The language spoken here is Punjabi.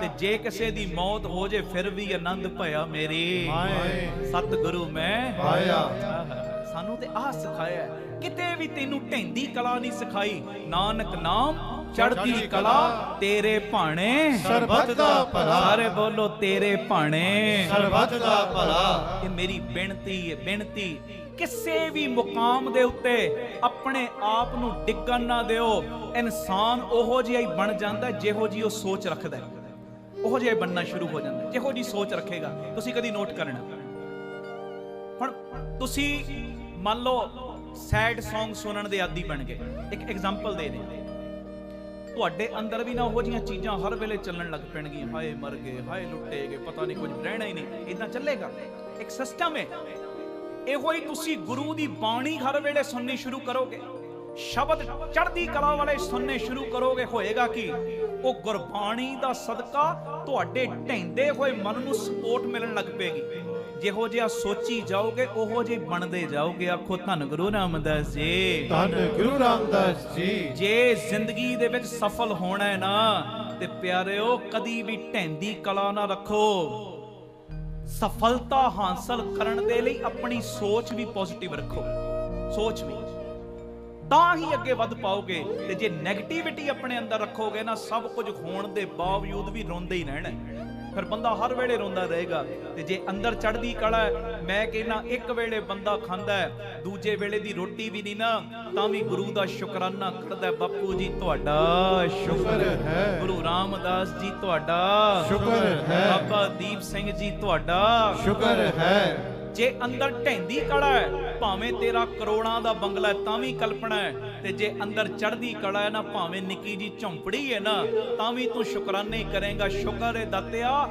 ਤੇ ਜੇ ਕਿਸੇ ਦੀ ਮੌਤ ਹੋ ਜੇ ਫਿਰ ਵੀ ਆਨੰਦ ਭਇਆ ਮੇਰੀ। ਸਤਿਗੁਰੂ ਮੈਂ। ਪਾਇਆ ਸਾਨੂੰ ਤੇ ਆਹ ਸਿਖਾਇਆ। ਕਿਤੇ ਵੀ ਤੈਨੂੰ ਢੈਂਦੀ ਕਲਾ ਨਹੀਂ ਸਿਖਾਈ ਨਾਨਕ ਨਾਮ ਚੜ੍ਹਦੀ ਕਲਾ ਤੇਰੇ ਭਾਣੇ। ਸਰਬੱਤ ਦਾ ਭਲਾ। ਸਾਰੇ ਬੋਲੋ ਤੇਰੇ ਭਾਣੇ। ਸਰਬੱਤ ਦਾ ਭਲਾ। ਇਹ ਮੇਰੀ ਬੇਨਤੀ ਹੈ ਬੇਨਤੀ। ਕਿਸੇ ਵੀ ਮੁਕਾਮ ਦੇ ਉੱਤੇ ਆਪਣੇ ਆਪ ਨੂੰ ਡਿੱਗਣ ਨਾ ਦਿਓ। ਇਨਸਾਨ ਉਹੋ ਜਿਹਾ ਹੀ ਬਣ ਜਾਂਦਾ ਜਿਹੋ ਜੀ ਉਹ ਸੋਚ ਰੱਖਦਾ ਹੈ। ਉਹੋ ਜਿਹਾ ਹੀ ਸ਼ੁਰੂ ਹੋ ਜਾਂਦਾ। ਜਿਹੋ ਜੀ ਸੋਚ ਰੱਖੇਗਾ, ਤੁਸੀਂ ਕਦੀ ਨੋਟ ਕਰਨਾ ਹੁਣ ਤੁਸੀਂ ਮੰਨ ਲਓ ਸੈਡ Song ਸੁਣਨ ਦੇ ਆਦੀ ਬਣ ਗਏ। ਇੱਕ ਐਗਜ਼ਾਮਪਲ ਦੇ ਦੇ ਤੁਹਾਡੇ ਅੰਦਰ ਵੀ ਨਾ ਉਹ ਜੀਆਂ ਚੀਜ਼ਾਂ ਹਰ ਵੇਲੇ ਚੱਲਣ ਲੱਗ ਪੈਣਗੀਆਂ। ਹਾਏ, ਮਰ ਗਏ, ਹਾਏ, ਲੁੱਟੇ ਗਏ, ਪਤਾ ਨਹੀਂ ਕੁਝ ਰਹਿਣਾ ਹੀ ਨਹੀਂ। ਇਦਾਂ ਚੱਲੇਗਾ। ਇੱਕ ਸਿਸਟਮ ਹੈ। ਇਹੋ ਹੀ ਤੁਸੀਂ ਗੁਰੂ ਦੀ ਬਾਣੀ ਹਰ ਵੇਲੇ ਸੁਣਨੀ ਸ਼ੁਰੂ ਕਰੋਗੇ। ਸ਼ਬਦ ਚੜ੍ਹਦੀ ਕਲਾ ਵਾਲੇ ਸੁਣਨੇ ਸ਼ੁਰੂ ਕਰੋਗੇ ਹੋਏਗਾ ਕੀ? ਉਹ ਗੁਰਬਾਣੀ ਦਾ ਸਦਕਾ ਤੁਹਾਡੇ ਢੈਂਦੇ ਹੋਏ ਮਨ ਨੂੰ ਸਪੋਰਟ ਮਿਲਣ ਲੱਗ ਪੇਗੀ ਜਿਹੋ ਜਿਹਾ ਸੋਚੀ ਜਾਓਗੇ ਉਹੋ ਜਿਹੇ ਬਣਦੇ ਜਾਓਗੇ। ਆਖੋ ਧੰਨ ਗੁਰੂ ਰਾਮਦਾਸ ਜੀ। ਧੰਨ ਗੁਰੂ ਰਾਮਦਾਸ ਜੀ। ਜੇ ਜ਼ਿੰਦਗੀ ਦੇ ਵਿੱਚ ਸਫਲ ਹੋਣਾ ਹੈ ਨਾ ਤੇ ਪਿਆਰਿਓ ਕਦੀ ਵੀ ਢੈਂਦੀ ਕਲਾ ਨਾ ਰੱਖੋ। ਸਫਲਤਾ ਹਾਸਲ ਕਰਨ ਦੇ ਲਈ ਆਪਣੀ ਸੋਚ ਵੀ ਪੋਜ਼ਿਟਿਵ ਰੱਖੋ। ਸੋਚ ਵੀ। ਤਾਂ ਹੀ ਅੱਗੇ ਵੱਧ ਪਾਓਗੇ ਤੇ ਜੇ 네ਗੇਟਿਵਿਟੀ ਆਪਣੇ ਅੰਦਰ ਰੱਖੋਗੇ ਨਾ ਸਭ ਕੁਝ ਹੋਣ ਦੇ ਬਾਵਜੂਦ ਵੀ ਰੋਂਦੇ ਹੀ ਰਹਿਣਾ। ਫਿਰ ਬੰਦਾ ਹਰ ਵੇਲੇ ਰੋਂਦਾ ਰਹੇਗਾ ਤੇ ਜੇ ਅੰਦਰ ਚੜ੍ਹਦੀ ਕਲਾ ਮੈਂ ਕਹਿੰਦਾ ਇੱਕ ਵੇਲੇ ਬੰਦਾ ਖਾਂਦਾ ਦੂਜੇ ਵੇਲੇ ਦੀ ਰੋਟੀ ਵੀ ਨਹੀਂ ਨਾ ਤਾਂ ਵੀ ਗੁਰੂ ਦਾ ਸ਼ੁਕਰਾਨਾ ਕਰਦਾ। ਬਾਪੂ ਜੀ ਤੁਹਾਡਾ ਸ਼ੁਕਰ ਸ਼ੁਕਰ ਹੈ। ਗੁਰੂ ਰਾਮਦਾਸ ਜੀ ਤੁਹਾਡਾ ਸ਼ੁਕਰ ਹੈ। ਬਾਬਾ ਦੀਪ ਸਿੰਘ ਜੀ ਤੁਹਾਡਾ ਸ਼ੁਕਰ ਹੈ ਜੇ ਅੰਦਰ ਢੈਂਦੀ ਕਲਾ ਹੈ, ਭਾਵੇਂ ਤੇਰਾ ਕਰੋੜਾਂ ਦਾ ਬੰਗਲਾ ਤਾਂ ਵੀ ਕਲਪਨਾ ਹੈ। ਤੇ ਜੇ ਅੰਦਰ ਚੜ੍ਹਦੀ ਕਲਾ ਹੈ ਨਾ, ਭਾਵੇਂ ਨਿੱਕੀ ਜੀ ਝੌਂਪੜੀ ਹੈ ਨਾ, ਤਾਂ ਵੀ ਤੂੰ ਸ਼ੁਕਰਾਨੇ ਕਰੇਗਾ, ਸ਼ੁਕਰ ਹੈ ਦਾਤਿਆ।